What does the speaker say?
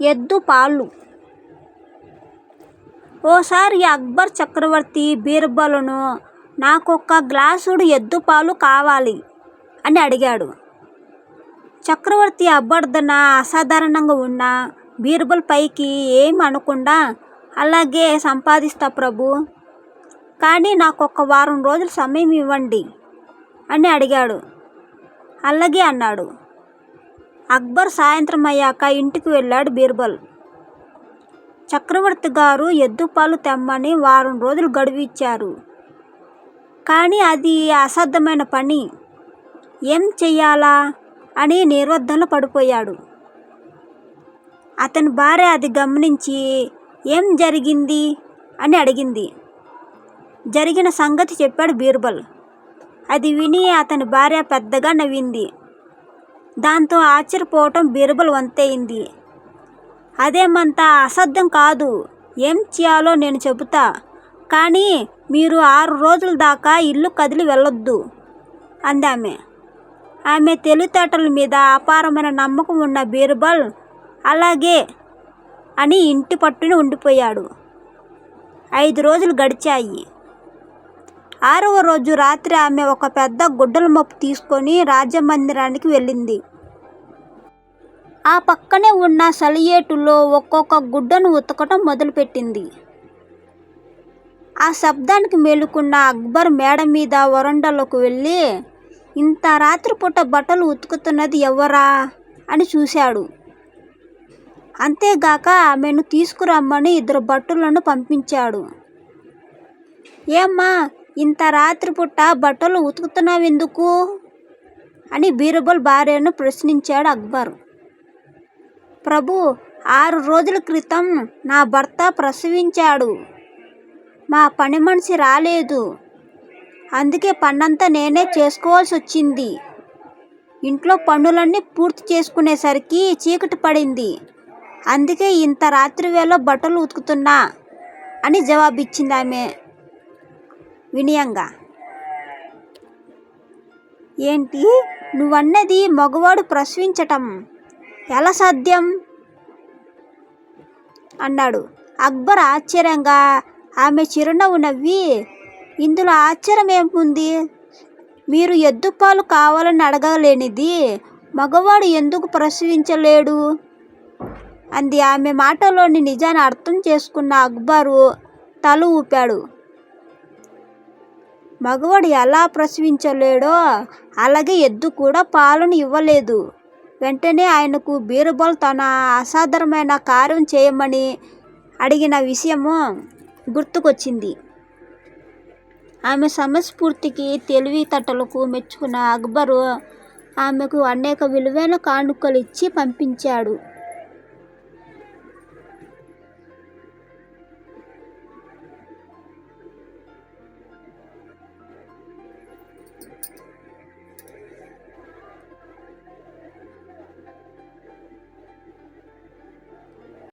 ఎద్దు పాలు. ఓసారి అక్బర్ చక్రవర్తి బీర్బలును నాకొక్క గ్లాసుడు ఎద్దు పాలు కావాలి అని అడిగాడు. చక్రవర్తి అభ్యర్థన అసాధారణంగా ఉన్న బీర్బల్ పైకి ఏం అనకుండా అలాగే సంపాదిస్తా ప్రభు కానీ నాకు ఒక వారం రోజులు సమయం ఇవ్వండి అని అడిగాడు. అలాగే అన్నాడు. అక్బర్ సాయంత్రం అయ్యాక ఇంటికి వెళ్ళాడు బీర్బల్. చక్రవర్తి గారు ఎద్దుపాలు తెమ్మని వారం రోజులు గడువు ఇచ్చారు. కానీ అది అసాధ్యమైన పని. ఏం చెయ్యాలా అని నిర్వద్ధంలో పడిపోయాడు. అతని భార్య అది గమనించి ఏం జరిగింది? అని అడిగింది. జరిగిన సంగతి చెప్పాడు బీర్బల్. అది విని అతని భార్య పెద్దగా నవ్వింది. దాంతో ఆశ్చర్యపోవటం బీర్బల్ వంతైంది అదేమంత అసాధ్యం కాదు. ఏం చేయాలో నేను చెబుతా. కానీ మీరు ఆరు రోజుల దాకా ఇల్లు కదిలి వెళ్ళొద్దు అందామె. ఆమె తెలివితేటల మీద అపారమైన నమ్మకం ఉన్న బీర్బల్ అలాగే అని ఇంటి పట్టుని ఉండిపోయాడు. ఐదు రోజులు గడిచాయి. ఆరవ రోజు రాత్రి ఆమె ఒక పెద్ద గుడ్డల మప్పు తీసుకొని రాజమందిరానికి వెళ్ళింది. ఆ పక్కనే ఉన్న సలియేటులో ఒక్కొక్క గుడ్డను ఉతకటం మొదలుపెట్టింది. ఆ శబ్దానికి మేలుకున్న అక్బర్ మేడ మీద వరండాలోకి వెళ్ళి ఇంత రాత్రిపూట బట్టలు ఉతుకుతున్నది ఎవరా? అని చూశాడు. అంతేగాక ఆమెను తీసుకురమ్మని ఇద్దరు బట్టలను పంపించాడు. ఏమ్మా ఇంత రాత్రిపూట బట్టలు ఉతుకుతున్నావెందుకు? అని బీరబల్ భార్యను ప్రశ్నించాడు అక్బర్. ప్రభు ఆరు రోజుల క్రితం నా భర్త ప్రసవించాడు. మా పని మనిషి రాలేదు. అందుకే పన్నంతా నేనే చేసుకోవాల్సి వచ్చింది. ఇంట్లో పనులన్నీ పూర్తి చేసుకునేసరికి చీకటి పడింది. అందుకే ఇంత రాత్రి వేళ బట్టలు ఉతుకుతున్నా అని జవాబిచ్చింది ఆమె వినయంగా. ఏంటి? నువ్వన్నది మగవాడు ప్రసవించటం. ఎలా సాధ్యం? అన్నాడు. అక్బర్ ఆశ్చర్యంగా ఆమె చిరునవ్వు నవ్వి ఇందులో ఆశ్చర్యం ఏముంది మీరు ఎద్దుపాలు కావాలని అడగలేనిది మగవాడు ఎందుకు ప్రసవించలేడు? అంది ఆమె మాటలోని నిజాన్ని అర్థం చేసుకున్న అక్బరు తల ఊపాడు. మగవాడు ఎలా ప్రసవించలేడో అలాగే ఎద్దు కూడా పాలను ఇవ్వలేదు. వెంటనే ఆయనకు బీర్బల్ తన అసాధారణమైన కార్యం చేయమని అడిగిన విషయము గుర్తుకొచ్చింది. ఆమె సమస్ఫూర్తికి తెలివితేటలకు మెచ్చుకున్న అక్బరు ఆమెకు అనేక విలువైన కానుకలు ఇచ్చి పంపించాడు.